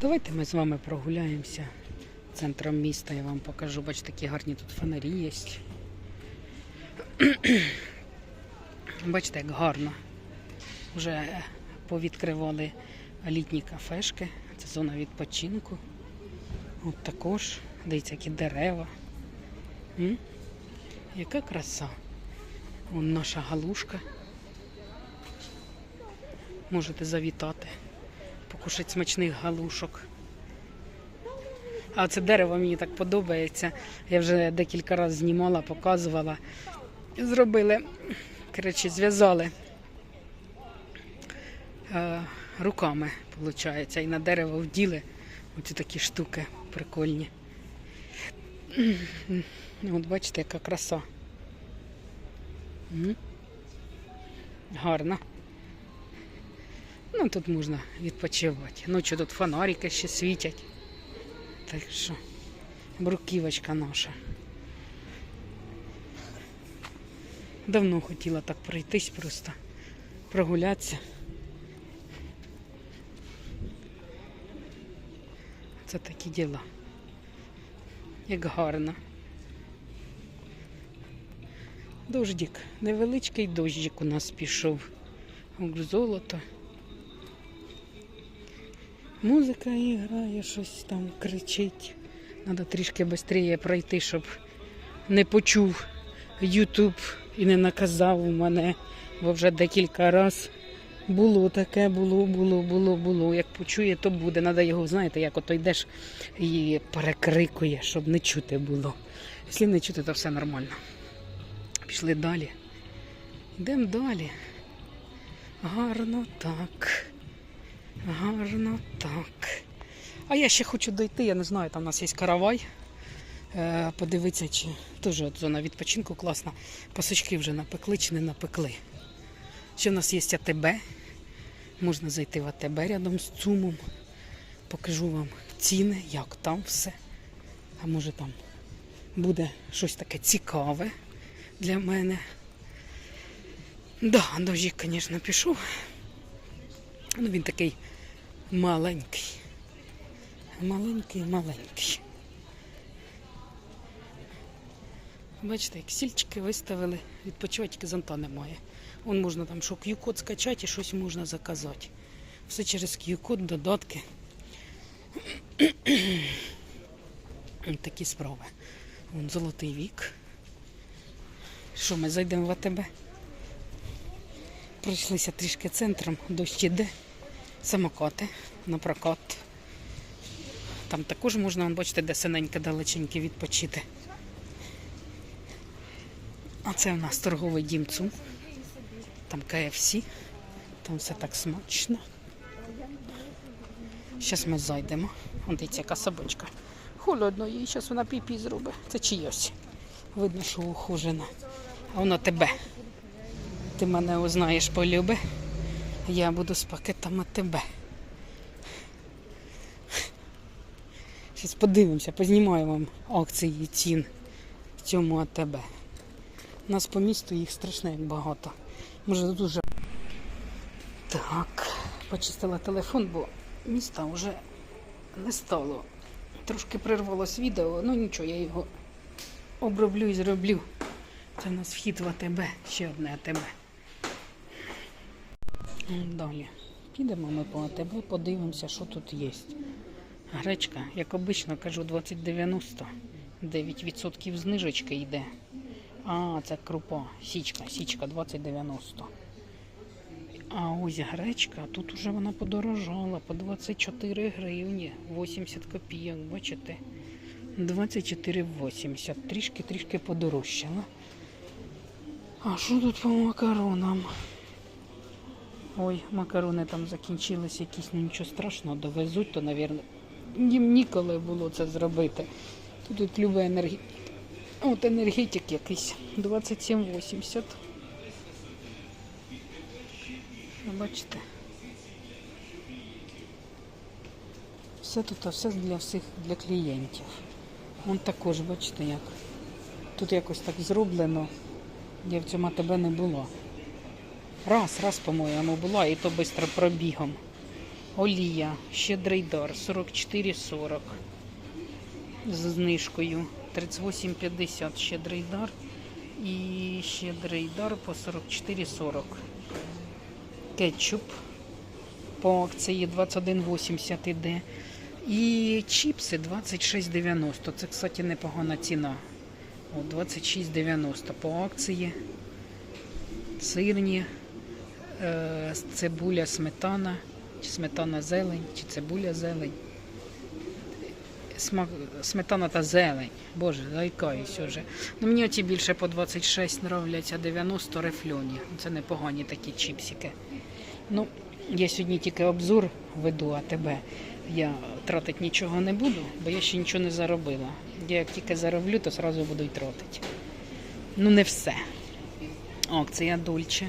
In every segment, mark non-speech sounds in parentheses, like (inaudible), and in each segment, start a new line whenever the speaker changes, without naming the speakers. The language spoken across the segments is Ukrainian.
Давайте ми з вами прогуляємося центром міста. Я вам покажу. Бачите, такі гарні тут фонарі є. (clears throat) Бачите, як гарно. Вже повідкривали літні кафешки. Це зона відпочинку. От також. Дивіться, які дерева. М? Яка краса. Вон наша галушка. Можете завітати, покушати смачних галушок. А це дерево мені так подобається. Я вже декілька разів знімала, показувала. Зробили, коротше, зв'язали е, руками, виходить, і на дерево вділи оці такі штуки прикольні. От бачите, яка краса. Гарно. Ну, тут можна відпочивати. Ночі тут фонарики ще світять. Так що, бруківочка наша. Давно хотіла так пройтись просто, прогулятися. Це такі діла. Як гарно. Дождик. Невеличкий дощик у нас пішов. Золото. Музика грає, щось там кричить. Треба трішки швидше пройти, щоб не почув Ютуб і не наказав мене, бо вже декілька разів було таке, було, було, було, було. Як почує, то буде. Треба його, знаєте, як ото йдеш і перекрикує, щоб не чути було. Якщо не чути, то все нормально. Пішли далі. Йдемо далі. Гарно так. Гарно так. А я ще хочу дойти, я не знаю, там у нас є каравай. Е, подивитися, чи теж от зона відпочинку класна. Пасочки вже напекли чи не напекли. Ще в нас є АТБ. Можна зайти в АТБ рядом з ЦУМом. Покажу вам ціни, як там все. А може там буде щось таке цікаве для мене. Да, дощик, звісно, пішов. Ну, він такий маленький. Маленький, маленький. Бачите, як сільчики виставили, відпочивати зонта немає. Вон можна там що Q-код скачати і щось можна заказати. Все через Q-код, додатки. Такі справи. Вон золотий вік. Що ми зайдемо в АТБ? Пройшлися трішки центром, дощ іде, самокати на прокат. Там також можна, вон, бачите, де синеньке далеченьке відпочити. А це у нас торговий дім ЦУМ. Там KFC. Там все так смачно. Зараз ми зайдемо. Вон дивіться, яка собачка. Холодно їй, зараз вона піпі зробить. Це чиєсь. Видно, що ухожена. А воно тебе. Ти мене узнаєш полюби. Я буду з пакетами тебе. Зараз подивимося, познімаємо вам акції цін в цьому АТБ. У нас по місту їх страшно як багато. Може тут уже. Так, почистила телефон, бо міста вже не стало. Трошки прирвалось відео, ну нічого, я його оброблю і зроблю. Це в нас вхід в АТБ, ще одне АТБ. Далі. Підемо ми по АТБ, подивимося, що тут є. Гречка, як обично, кажу, 2090. 9% знижечки йде. А, це крупа, січка, січка 2090. А ось гречка, тут уже вона подорожала по 24 гривні, 80 копійок, бачите? 24,80. Трішки-трішки подорожчала. А що тут по макаронам? Ой, макарони там закінчились якісь, ну нічого страшного, довезуть, то, мабуть, їм ніколи було це зробити. Тут, тут любий енергі... От енергетик якийсь 27,80. Бачите? Все тут, а все для всіх для клієнтів. Вон також, бачите, як. Тут якось так зроблено. Я в цьому АТБ не була. Раз, раз, по-моєму, була, і то швидко пробігом. Олія, щедрий дар 44,40 з знижкою 38,50 щедрий дар і щедрий дар по 44,40. Кетчуп по акції 21,80 іде. І чіпси 26,90. Це, кстати, непогана ціна. 26,90 по акції. Сирні, цибуля, сметана, чи сметана зелень, чи цибуля зелень. Смак, сметана та зелень. Боже, заїкаюсь уже. Ну, мені оці більше по 26 нравляться, 90 рефльоні. Це непогані такі чіпсики. Ну, я сьогодні тільки обзор веду, а тебе я тратити нічого не буду, бо я ще нічого не заробила. Я як тільки зароблю, то одразу буду й тратити. Ну, не все. Акція Дольче.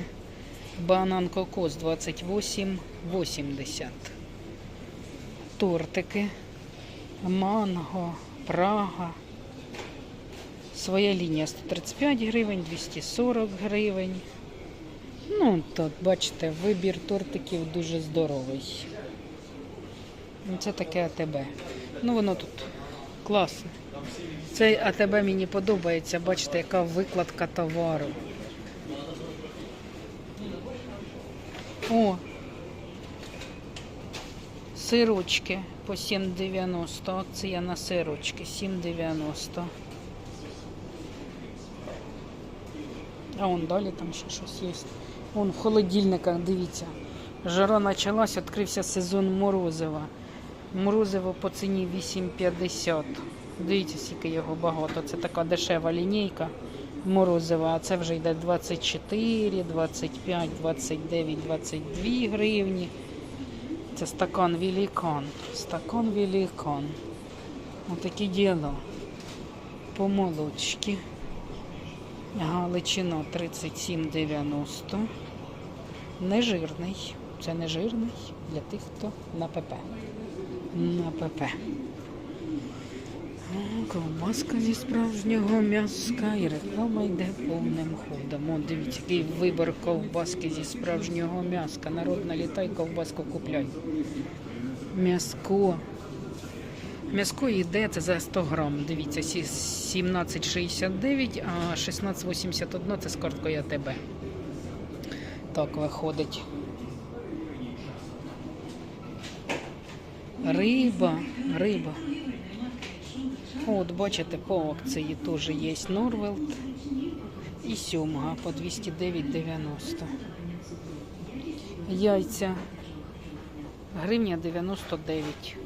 Банан кокос 28,80. Тортики. Манго, Прага. Своя лінія 135 гривень, 240 гривень. Ну, тут, бачите, вибір тортиків дуже здоровий. Ну, Це таке АТБ. Ну, воно тут класне. Цей АТБ мені подобається, бачите, яка викладка товару. О, сирочки по 7,90. Акція на сирочки 7,90. А вон далі там ще щось є. Вон в холодильниках, дивіться. Жара почалась, відкрився сезон морозива. Морозиво по ціні 8,50. Дивіться, скільки його багато. Це така дешева лінійка морозива, а це вже йде 24, 25, 29, 22 гривні. Це стакан великан. Стакан великан. Отакі діло. По молочки. Галичина 37,90. Нежирний. Це не жирний для тих, хто на ПП. На ПП. О, Ковбаска зі справжнього м'яска і реклама йде повним ходом. О, дивіться, який вибір ковбаски зі справжнього м'яска. Народ налітай, ковбаску купляй. М'яско. М'яско йде це за 100 грам. Дивіться, 17,69, а 16,81 це з карткою АТБ. Так виходить. Риба, риба. От, бачите, по акції теж є Норвелд і сьомга по 209,90. Яйця гривня 99.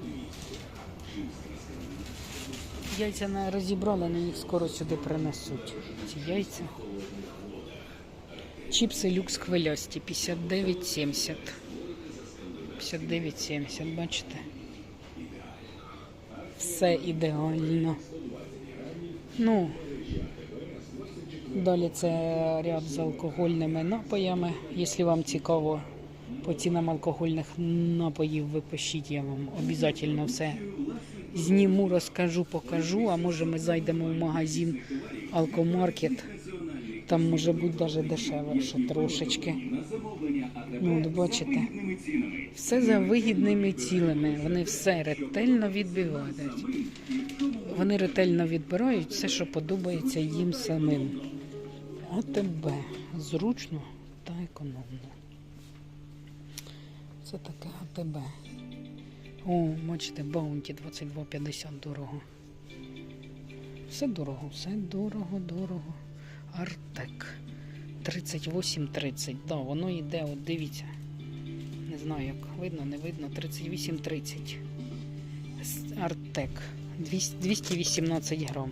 Яйця не розібрали, але їх скоро сюди принесуть. Ці яйця. Чіпси люкс хвилясті 59,70. 59,70, бачите? Все ідеально. Ну, далі це ряд з алкогольними напоями. Якщо вам цікаво по цінам алкогольних напоїв, ви пишіть, я вам обов'язково все зніму, розкажу, покажу. А може ми зайдемо в магазин Алкомаркет. Там може бути навіть дешевше трошечки. Ну, от бачите, все за вигідними цілими. Вони все ретельно відбивають. Вони ретельно відбирають все, що подобається їм самим. АТБ. Зручно та економно. Це таке АТБ. О, бачите, баунті 22,50 дорого. Все дорого, все дорого, дорого. Артек 38,30. Да, воно йде, от дивіться. Не знаю, як видно, не видно. 38,30. С- Артек. 218 грам.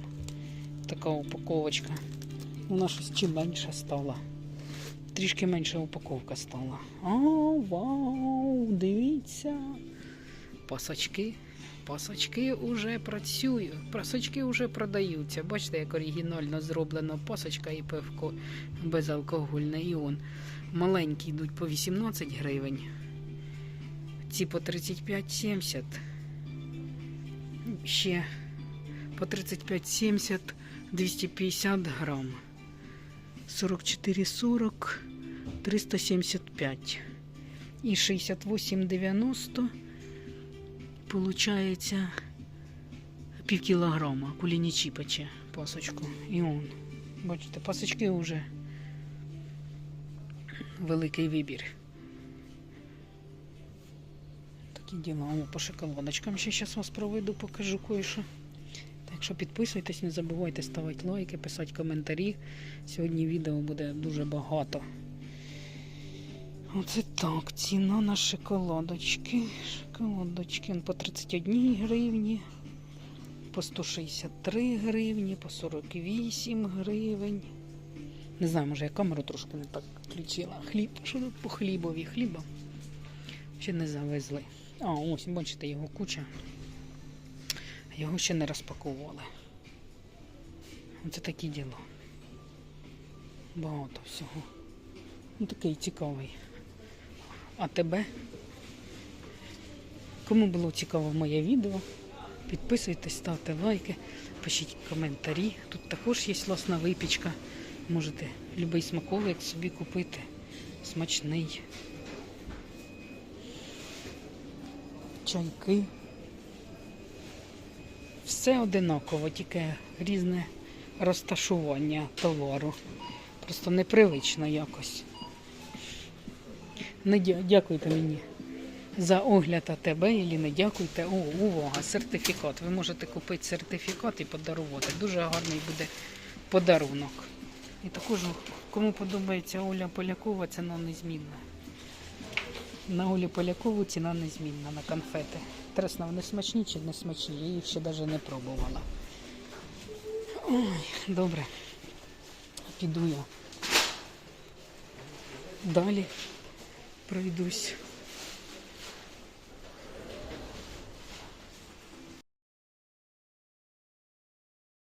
Така упаковочка. Вона щось чи менше стала. Трішки менша упаковка стала. О, вау! Дивіться. Пасочки. Пасочки вже працюють. Пасочки вже продаються. Бачите, як оригінально зроблено пасочка і пивко безалкогольне. І он. Маленькі йдуть по 18 гривень. Ці по 35,70. Ще по 35,70 250 грам. 44,40 375. І 68,90 виходить, пів кілограма кулінічі пече пасочку. І он. Бачите, пасочки вже великий вибір. Такі діла. О, по шоколадочкам ще зараз вас проведу, покажу кое-що. Так що підписуйтесь, не забувайте ставити лайки, писати коментарі. Сьогодні відео буде дуже багато. Оце так, ціна на шоколадочки. Шоколадочки по 31 гривні, по 163 гривні, по 48 гривень. Не знаю, може я камеру трошки не так включила. Хліб, що по хлібові? Хліба ще не завезли. А, ось, бачите, його куча. Його ще не розпакували. Оце такі діла. Багато всього. Ну, такий цікавий. А тебе? Кому було цікаво моє відео, підписуйтесь, ставте лайки, пишіть коментарі. Тут також є власна випічка. Можете будь-який смаковик собі купити. Смачний. Чайки. Все одинаково, тільки різне розташування товару. Просто непривично якось. Не дякуйте мені за огляд АТБ, і не дякуйте. О, увага, сертифікат. Ви можете купити сертифікат і подарувати. Дуже гарний буде подарунок. І також, кому подобається Оля Полякова, ціна незмінна. На Олі Полякову ціна незмінна на конфети. Тресно, вони смачні чи не смачні, я їх ще навіть не пробувала. Ой, добре. Піду я. Далі пройдусь.